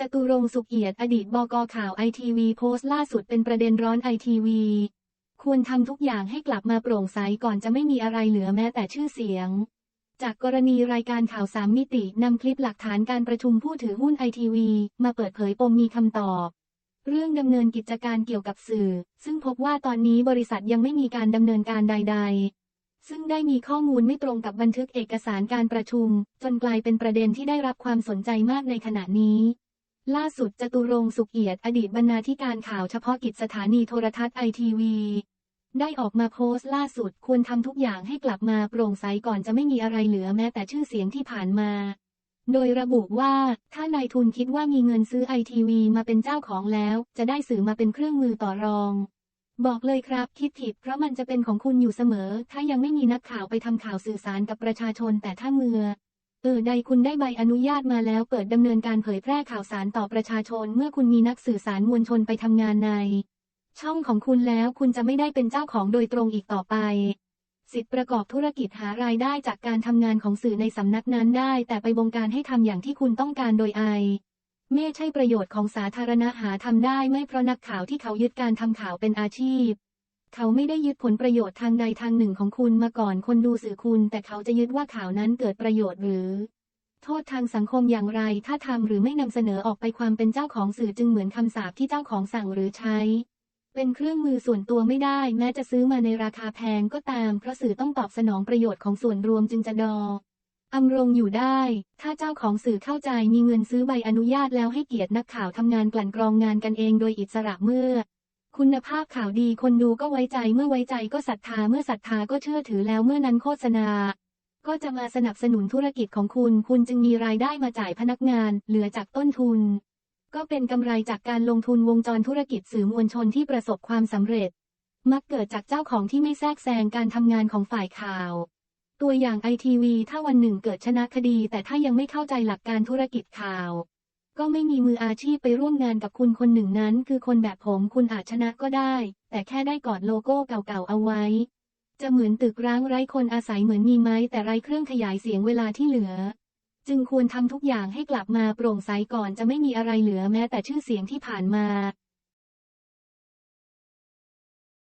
จตุรงสุขเอียดอดีตบกข่าวไอทีวีโพสต์ล่าสุดเป็นประเด็นร้อนไอทีวีควรทำทุกอย่างให้กลับมาโปร่งใสก่อนจะไม่มีอะไรเหลือแม้แต่ชื่อเสียง จากกรณีรายการข่าวสามมิตินำคลิปหลักฐานการประชุมผู้ถือหุ้นไอทีวีมาเปิดเผยปมมีคำตอบ เรื่องดำเนินกิจการเกี่ยวกับสื่อ ซึ่งพบว่าตอนนี้บริษัทยังไม่มีการดำเนินการใด ๆซึ่งได้มีข้อมูลไม่ตรงกับบันทึกเอกสารการประชุม จนกลายเป็นประเด็นที่ได้รับความสนใจมากในขณะนี้ ล่าสุดจตุรงสุขเอียดอดีตบรรณาธิการข่าวเฉพาะกิจสถานีโทรทัศน์ไอทีวีได้ออกมาโพสต์ล่าสุดควรทำทุกอย่างให้กลับมาโปร่งใสก่อนจะไม่มีอะไรเหลือแม้แต่ชื่อเสียงที่ผ่านมา โดยระบุว่าถ้านายทุนคิดว่ามีเงินซื้อไอทีวีมาเป็นเจ้าของแล้ว จะได้สื่อมาเป็นเครื่องมือต่อรอง บอกเลยครับคิดผิดเพราะมันจะเป็นของคุณอยู่เสมอ ถ้ายังไม่มีนักข่าวไปทำข่าวสื่อสารกับประชาชนแต่ถ้าเมื่อ เออใดคุณได้ใบอนุญาตมาแล้วเปิดดำเนินการเผยแพร่ข่าวสารต่อประชาชน เมื่อคุณมีนักสื่อสารมวลชนไปทำงานใน ช่องของคุณแล้วคุณจะไม่ได้เป็นเจ้าของโดยตรงอีกต่อไป สิทธิประกอบธุรกิจหารายได้จากการทำงานของสื่อในสำนักนั้นได้ แต่ไปบงการให้ทำอย่างที่คุณต้องการโดยไอไม่ใช่ประโยชน์ของสาธารณะหาทำได้ไม่เพราะนักข่าวที่เขายึดการทำข่าวเป็นอาชีพ เขาไม่ได้ยึดผลประโยชน์ทางใดทางหนึ่งของคุณมาก่อนคนดูสื่อคุณ แต่เขาจะยึดว่าข่าวนั้นเกิดประโยชน์หรือ โทษทางสังคมอย่างไร ถ้าทำหรือไม่นำเสนอออกไปความเป็นเจ้าของสื่อจึงเหมือนคำสาปที่เจ้าของสั่งหรือใช้ เป็นเครื่องมือส่วนตัวไม่ได้ แม้จะซื้อมาในราคาแพงก็ตามเพราะสื่อต้องตอบสนองประโยชน์ของส่วนรวมจึงจะดออำรงอยู่ได้ ถ้าเจ้าของสื่อเข้าใจมีเงินซื้อใบอนุญาตแล้วให้เกียรตินักข่าวทำงานกลั่นกรองงานกันเองโดยอิสระเมื่อ คุณภาพข่าวดีคนดูก็ไว้ใจเมื่อไว้ใจก็ศรัทธาเมื่อศรัทธาก็เชื่อถือแล้วเมื่อนั้นโฆษณา ก็จะมาสนับสนุนธุรกิจของคุณ คุณจึงมีรายได้มาจ่ายพนักงาน เหลือจากต้นทุน ก็เป็นกำไรจากการลงทุนวงจรธุรกิจสื่อมวลชนที่ประสบความสำเร็จ มักเกิดจากเจ้าของที่ไม่แทรกแซงการทำงานของฝ่ายข่าว ตัวอย่างไอทีวีถ้าวันหนึ่งเกิดชนะคดี แต่ถ้ายังไม่เข้าใจหลักการธุรกิจข่าว ก็ไม่มีมืออาชีพไปร่วมงานกับคุณคนหนึ่งนั้น คือคนแบบผมคุณอาจชนะก็ได้ แต่แค่ได้กอดโลโก้เก่าๆเอาไว้ จะเหมือนตึกร้างไร้คนอาศัยเหมือนมีไม้แต่ไร้เครื่องขยายเสียงเวลาที่เหลือ จึงควรทำทุกอย่างให้กลับมาโปร่งใสก่อนจะไม่มีอะไรเหลือแม้แต่ชื่อเสียงที่ผ่านมา